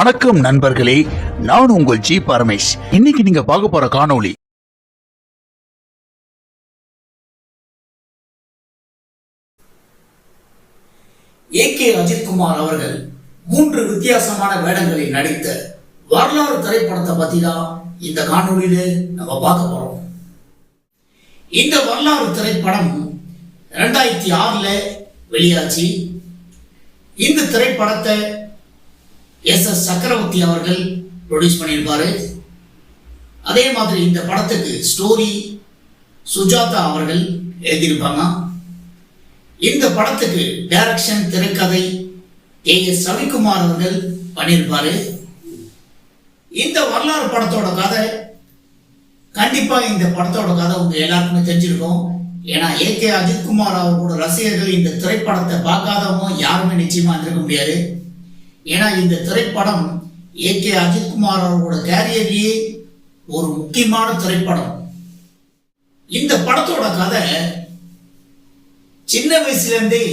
வணக்கம் நண்பர்களே நான் உங்கள் ஜி பரமேஷ். இன்னைக்கு நீங்க பார்க்க போற காணொளி ஏ கே அஜித்குமார் அவர்கள் மூன்று வித்தியாசமான வேடங்களில் நடித்த வரலாறு திரைப்படத்தை பத்தி தான் இந்த காணொலியில நம்ம பார்க்க போறோம். இந்த வரலாறு திரைப்படம் ரெண்டாயிரத்தி ஆறுல வெளியாச்சு. இந்த திரைப்படத்தை எஸ் எஸ் சக்கரவர்த்தி அவர்கள் ப்ரொடியூஸ் பண்ணியிருப்பார். அதே மாதிரி இந்த படத்துக்கு ஸ்டோரி சுஜாதா அவர்கள் எழுதியிருப்பாங்க. இந்த படத்துக்கு டைரக்ஷன் திரைக்கதை ஏ எஸ் ரவிக்குமார் அவர்கள் பண்ணியிருப்பார். இந்த வரலாறு படத்தோட கதை கண்டிப்பாக இந்த படத்தோட கதை உங்கள் எல்லாருக்குமே தெரிஞ்சிருக்கும். ஏன்னா ஏ கே அஜித்குமார் அவர்களோட ரசிகர்கள் இந்த திரைப்படத்தை பார்க்காதவங்க யாருமே நிச்சயமாக இருந்திருக்க முடியாது. ஏன்னா இந்த திரைப்படம் ஏ கே அஜித்குமார் அவர்களோட கேரியர்லேயே ஒரு முக்கியமான திரைப்படம். இந்த படத்தோட கதை சின்ன வயசுல இருந்தே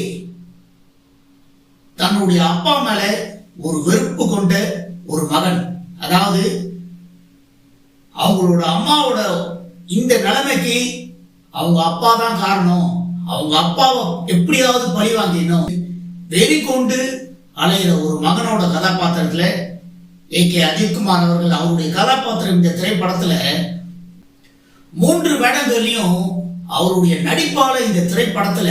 தன்னுடைய அப்பா மேல ஒரு வெறுப்பு கொண்ட ஒரு மகன். அதாவது அவங்களோட அம்மாவோட இந்த நிலைமைக்கு அவங்க அப்பா தான் காரணம். அவங்க அப்பாவை எப்படியாவது பழி வாங்கினோம் வெறி கொண்டு அலையிற ஒரு மகனோட கதாபாத்திரத்தில் ஏ கே அஜித்குமார் அவர்கள் அவருடைய கதாபாத்திரம் இந்த திரைப்படத்தில் மூன்று வேடங்கள்லயும் அவருடைய நடிப்பால இந்த திரைப்படத்துல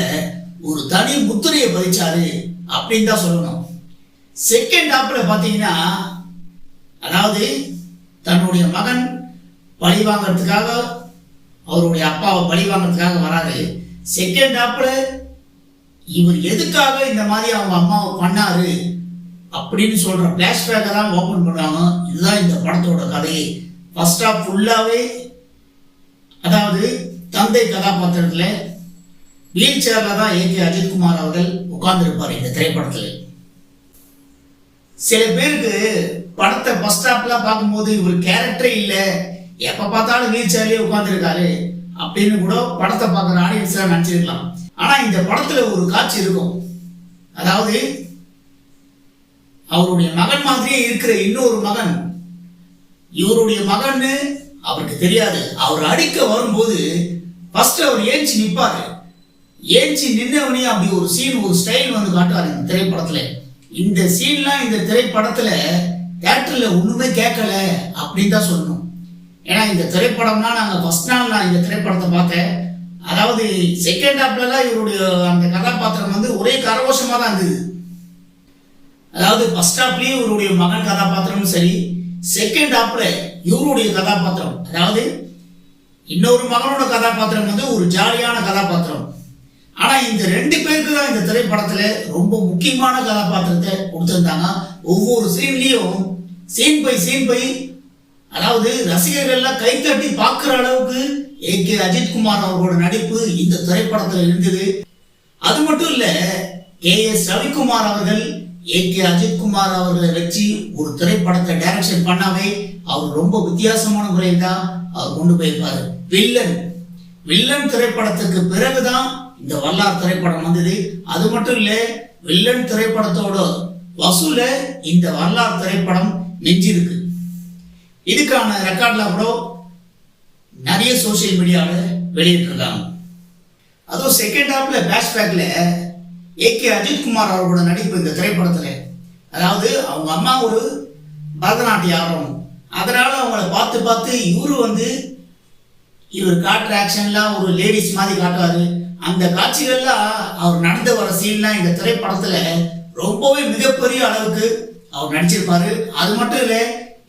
ஒரு தனி முத்திரையை பதிச்சாரு அப்படின்னு தான் சொல்லணும். செகண்ட் ஹாப்ல பாத்தீங்கன்னா அதாவது தன்னுடைய மகன் பழி வாங்குறதுக்காக அவருடைய அப்பாவை பழி வாங்குறதுக்காக வராது செகண்ட் ஹாப்ல இவர் எதுக்காக இந்த மாதிரி அவங்க அம்மாவை பண்ணாரு அப்படின்னு சொல்ற பிளாஷ்பேக்கை தான் ஓப்பன் பண்ணாங்க. இதுதான் இந்த படத்தோட கதையே. ஃபர்ஸ்ட் ஆஃப் ஃபுல்லாகவே அதாவது தந்தை கதாபாத்திரத்தில் வீல் சேரில் தான் ஏ கே அஜித்குமார் அவர்கள் உட்கார்ந்துருப்பார் இந்த திரைப்படத்தில். சில பேருக்கு படத்தை பஸ் ஸ்டாப்லாம் பார்க்கும்போது இவர் கேரக்டரே இல்லை. எப்போ பார்த்தாலும் வீல் சேர்லேயே உட்காந்துருக்காரு அப்படின்னு கூட படத்தை பார்க்குற ஆடியன்ஸ்லாம் நினச்சிருக்கலாம். ஆனா இந்த படத்துல ஒரு காட்சி இருக்கும். அதாவது அவருடைய மகன் மாதிரியே இருக்கிற இன்னொரு மகன். இவருடைய மகன்னு அவருக்கு தெரியாது. அவர் அடிக்க வரும்போது ஃபர்ஸ்ட் அவர் ஏஞ்சி நிற்பாரு ஏஞ்சி நின்னவனே அப்படி ஒரு சீன் ஒரு ஸ்டைல் வந்து காட்டுவார் இந்த திரைப்படத்துல. இந்த சீன்லாம் இந்த திரைப்படத்துல தேட்டரில் ஒண்ணுமே கேட்கல அப்படின்னு தான் சொல்லணும். ஏன்னா இந்த திரைப்படம்னா நாங்கள் ஃபர்ஸ்ட் நாள் நான் இந்த திரைப்படத்தை பார்த்தேன். அதாவது செகண்ட் ஹாப்லலாம் இவருடைய அந்த கதாபாத்திரம் வந்து ஒரே கரகோஷமாக தான் இருந்தது. அதாவது ஃபர்ஸ்ட் ஹாப்லயும் இவருடைய மகன் கதாபாத்திரமும் சரி செகண்ட் ஹாப்ல இவருடைய கதாபாத்திரம் அதாவது இன்னொரு மகனோட கதாபாத்திரம் வந்து ஒரு ஜாலியான கதாபாத்திரம். ஆனா இந்த ரெண்டு பேருக்கு தான் இந்த திரைப்படத்துல ரொம்ப முக்கியமான கதாபாத்திரத்தை கொடுத்துருந்தாங்க. ஒவ்வொரு சீன்லயும் சீன் பை சீன் பை அதாவது ரசிகர்கள்லாம் கைத்தட்டி பார்க்குற அளவுக்கு ஏ கே அஜித்குமார் அவர்களோட நடிப்பு இந்த திரைப்படத்தில் இருந்தது. அது மட்டும் இல்ல கே எஸ் ரவிக்குமார் அவர்கள் ஏ கே அஜித்குமார் அவர்களை வச்சு ஒரு திரைப்படத்தை டைரக்ஷன் பண்ணாவே அவர் ரொம்ப வித்தியாசமான முறையில் தான் அவர் கொண்டு போயிருப்பாரு. வில்லன். வில்லன் திரைப்படத்துக்கு பிறகுதான் இந்த வரலாறு திரைப்படம் வந்தது. அது மட்டும் இல்ல வில்லன் திரைப்படத்தோட வசூல இந்த வரலாறு திரைப்படம் நெஞ்சிருக்கு. இதுக்கான ரெக்கார்ட்ல கூட நிறைய சோசியல் மீடியாவில் வெளியிட்டிருக்காங்க. அதுவும் செகண்ட் ஹாஃப்ல பேஷ்பேக்ல ஏ கே அஜித்குமார் அவர்களோட நடிப்பு இந்த திரைப்படத்தில். அதாவது அவங்க அம்மா ஒரு பரதநாட்டிய ஆடுறவங்க அதனால அவங்கள பார்த்து பார்த்து இவர் வந்து இவர் காட்டுற ஆக்ஷன்லாம் ஒரு லேடிஸ் மாதிரி காட்டுவார். அந்த காட்சிகள்லாம் அவர் நடந்து வர சீன்லாம் இந்த திரைப்படத்தில் ரொம்பவே மிகப்பெரிய அளவுக்கு அவர் நடிச்சிருப்பாரு. அது மட்டும் இல்லை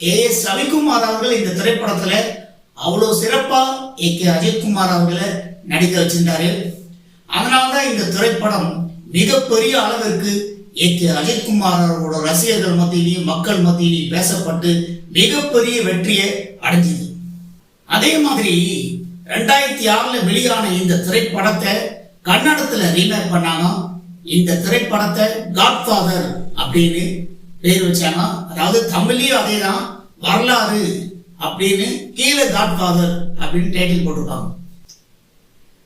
ஏ எஸ் ரவிக்குமார் அவர்கள் இந்த திரைப்படத்தில் அவ்வளோ சிறப்பாக ஏ கே அஜித்குமார் அவர்களை நடிக்க வச்சிருந்தாரு. அதனால்தான் இந்த திரைப்படம் மிகப்பெரிய அளவிற்கு ஏ கே அஜித்குமார் அவர்களோட ரசிகர்கள் மத்தியிலையும் மக்கள் மத்தியிலையும் பேசப்பட்டு மிகப்பெரிய வெற்றியை அடைஞ்சது. அதே மாதிரி ரெண்டாயிரத்தி ஆறில் வெளியான இந்த திரைப்படத்தை கன்னடத்தில் ரீமேக் பண்ணாங்க. இந்த திரைப்படத்தை காட்ஃபாதர் அப்படின்னு பேர் வச்சாங்க. அதாவது தமிழ்லேயும் அதே தான் வரலாறு. அப்படின்னு கீழே காட் ஃபாதர் அப்படின்னு டைட்டில் போட்டிருக்காங்க.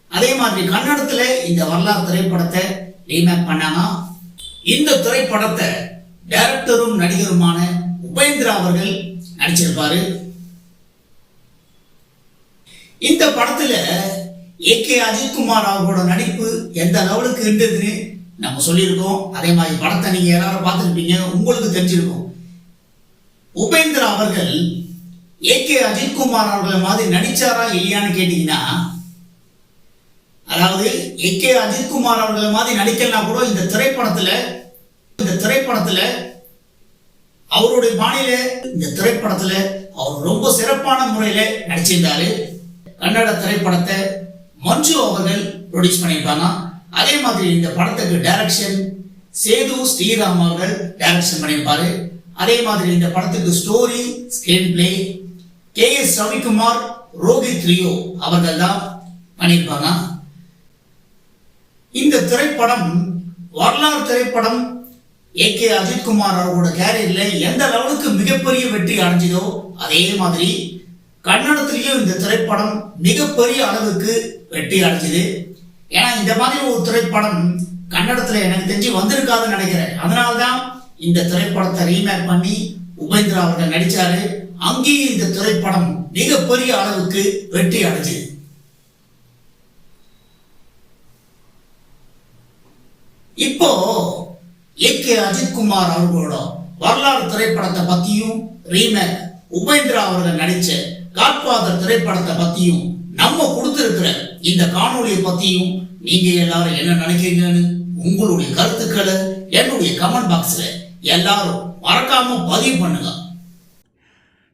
அதே மாதிரி கன்னடத்துல இந்த வரலாறு திரைப்படத்தை ரீமேக் பண்ணாங்க. இந்த திரைப்படத்தை டைரக்டரும் நடிகருமான உபேந்திரா அவர்கள் நடிச்சிருப்பாரு. இந்த படத்துல ஏ கே அஜித்குமார் அவர்களோட நடிப்பு எந்த லெவலுக்கு இருந்ததுன்னு நம்ம சொல்லியிருக்கோம். அதே மாதிரி படத்தை நீங்க எல்லாரும் பார்த்துருப்பீங்க. உங்களுக்கு தெரிஞ்சிருக்கும். உபேந்திரா அவர்கள் ஏ கே அஜித்குமார் அவர்கள் மாதிரி நடிச்சாரா இல்லையான்னு கேட்டீங்கன்னா அதாவது ஏ கே அஜித்குமார் அவர்கள் மாதிரி நடிக்கலாம் கூட இந்த திரைப்படத்துல இந்த திரைப்படத்துல அவருடைய பாணியில இந்த திரைப்படத்துல அவர் ரொம்ப சிறப்பான முறையில நடிச்சிருந்தாரு. கன்னட திரைப்படத்தை மஞ்சு அவர்கள் ப்ரொடியூஸ் பண்ணியிருப்பாங்க அதே மாதிரி இந்த படத்துக்கு டைரக்ஷன் சேது ஸ்ரீராம் அவர்கள் டைரக்ஷன் பண்ணியிருப்பாரு. அதே மாதிரி இந்த படத்துக்கு story screenplay K S Ravikumar Rohit Rio அவர்கள் தான் பண்ணியிருப்பாங்க. இந்த திரைப்படம் வரலாறு திரைப்படம் ஏ கே அஜித்குமார் அவரோட கேரியர்ல எந்த லெவலுக்கு மிகப்பெரிய வெற்றி அடைஞ்சதோ அதே மாதிரி கன்னடத்திலையும் இந்த திரைப்படம் மிகப்பெரிய அளவுக்கு வெற்றி அடைஞ்சது. ஏன்னா இந்த மாதிரி ஒரு திரைப்படம் கன்னடத்துல எனக்கு தெரிஞ்சு வந்திருக்காதுன்னு நினைக்கிறேன். அதனால்தான் இந்த திரைப்படத்தை ரீமேக் பண்ணி உபேந்திரா அவர்கள் நடிச்சாரு. அங்கேயும் இந்த திரைப்படம் மிகப்பெரிய அளவுக்கு வெற்றி அடைஞ்சது இப்போ ஏ கே அஜித்குமார் அவர்களோட வரலாறு திரைப்படத்தை பத்தியும் ரீமேக் உபேந்திரா அவர்கள் நடிச்ச காட்பாதர் திரைப்படத்தை பத்தியும் நம்ம கொடுத்திருக்கிற இந்த காணொலியை பத்தியும் நீங்க எல்லாரும் என்ன நினைக்கிறீங்கன்னு உங்களுடைய கருத்துக்களை என்னுடைய கமெண்ட் பாக்ஸ்ல எல்லாரும் மறக்காம பதிவு பண்ணுங்க.